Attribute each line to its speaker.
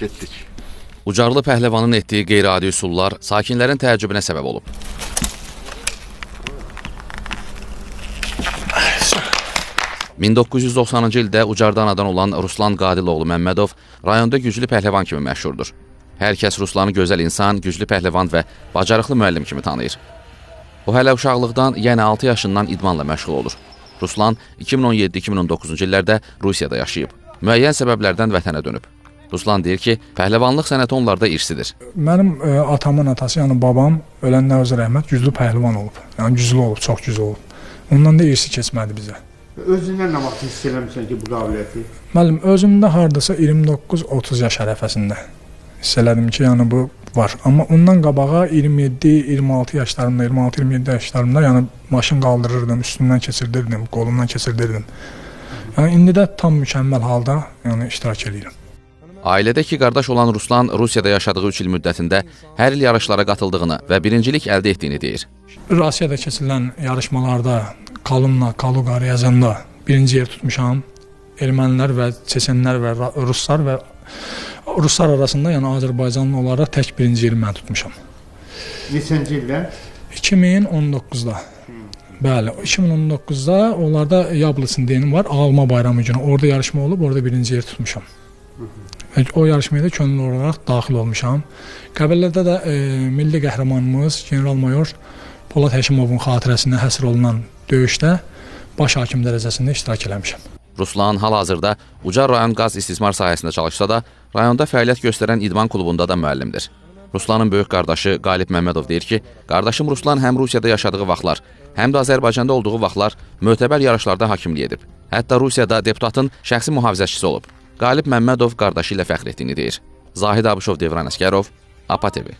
Speaker 1: getdik.
Speaker 2: Ucarlı pəhləvanın etdiyi qeyri-adi üsullar sakinlərin təəccübünə səbəb olub. ...1990-cı ildə Ucarda anadan olan Ruslan Qadiloğlu Məmmədov rayonda güclü pəhləvan kimi məşhurdur. Hər kəs Ruslanı gözəl insan, güclü pəhləvan və bacarıqlı müəllim kimi tanıyır. O hələ uşaqlıqdan, yəni 6 yaşından idmanla məşğul olur. Ruslan 2017-2019-cu illərdə Rusiyada yaşayıb. Müəyyən səbəblərdən vətənə dönüb. Ruslan deyir ki, pəhləvanlıq sənəti onlarda irsidir.
Speaker 3: Mənim ə, atamın atası, yəni babam öləndən özü rəhmət güclü pəhlivan olub. Yəni güclü olub, çox güclü olub. Ondan da irsi keçmədi bizə.
Speaker 1: Özündən nə vaxt hiss eləmirsən ki, bu qabiliyyəti?
Speaker 3: Müəllim, özümdə hardasa 29-30 yaş ərəfəsində hiss elədim ki, yəni bu var. Amma ondan qabağa 27-26 yaşlarımda, 26-27 yaşlarımda yəni maşın qaldırırdım, üstündən keçirdirdim, qolumdan keçirdirdim. Yəni indi də tam mükəmməl halda yəni iştirak edirəm.
Speaker 2: Ailədə iki qardaş olan Ruslan Rusiyada yaşadığı 3 il müddətində hər il yarışlara qatıldığını və birincilik əldə etdiyini deyir.
Speaker 3: Rusiyada keçirilən yarışmalarda Kalumla, Kaluga, Ryazanda birinci yer tutmuşam. Ermənilər və Çeçenlər və Ruslar və Ruslar arasında, yəni Azərbaycanlı olaraq tək birinci yeri mən tutmuşam.
Speaker 1: Neçənci ildə?
Speaker 3: 2019-da. Bəli, 2019-da onlarda Yablısın deyinim var, Ağalma bayramı günü. Orada yarışma olub, orada birinci yer tutmuşam. Və O yarışmaya da könüllü olaraq daxil olmuşam. Qəbələdə də e, milli qəhrəmanımız general-mayor Polad Həşimovun xatirəsinə həsr olunan döyüşdə baş hakim dərəcəsində iştirak eləmişəm.
Speaker 2: Ruslan hal-hazırda Ucar rayon qaz istismar sahəsində çalışsa da, rayonda fəaliyyət göstərən idman klubunda da müəllimdir. Ruslanın böyük qardaşı Qalib Məmmədov deyir ki, qardaşım Ruslan həm Rusiyada yaşadığı vaxtlar, həm də Azərbaycanda olduğu vaxtlar mötəbər yarışlarda hakimlik edib. Hətta Rusiyada deputatın şəxsi mühafizəçisi olub. Qalib Məmmədov qardaşı ilə fəxr etdiyini deyir. Zahid Abışov, Devran Əskərov, APA TV.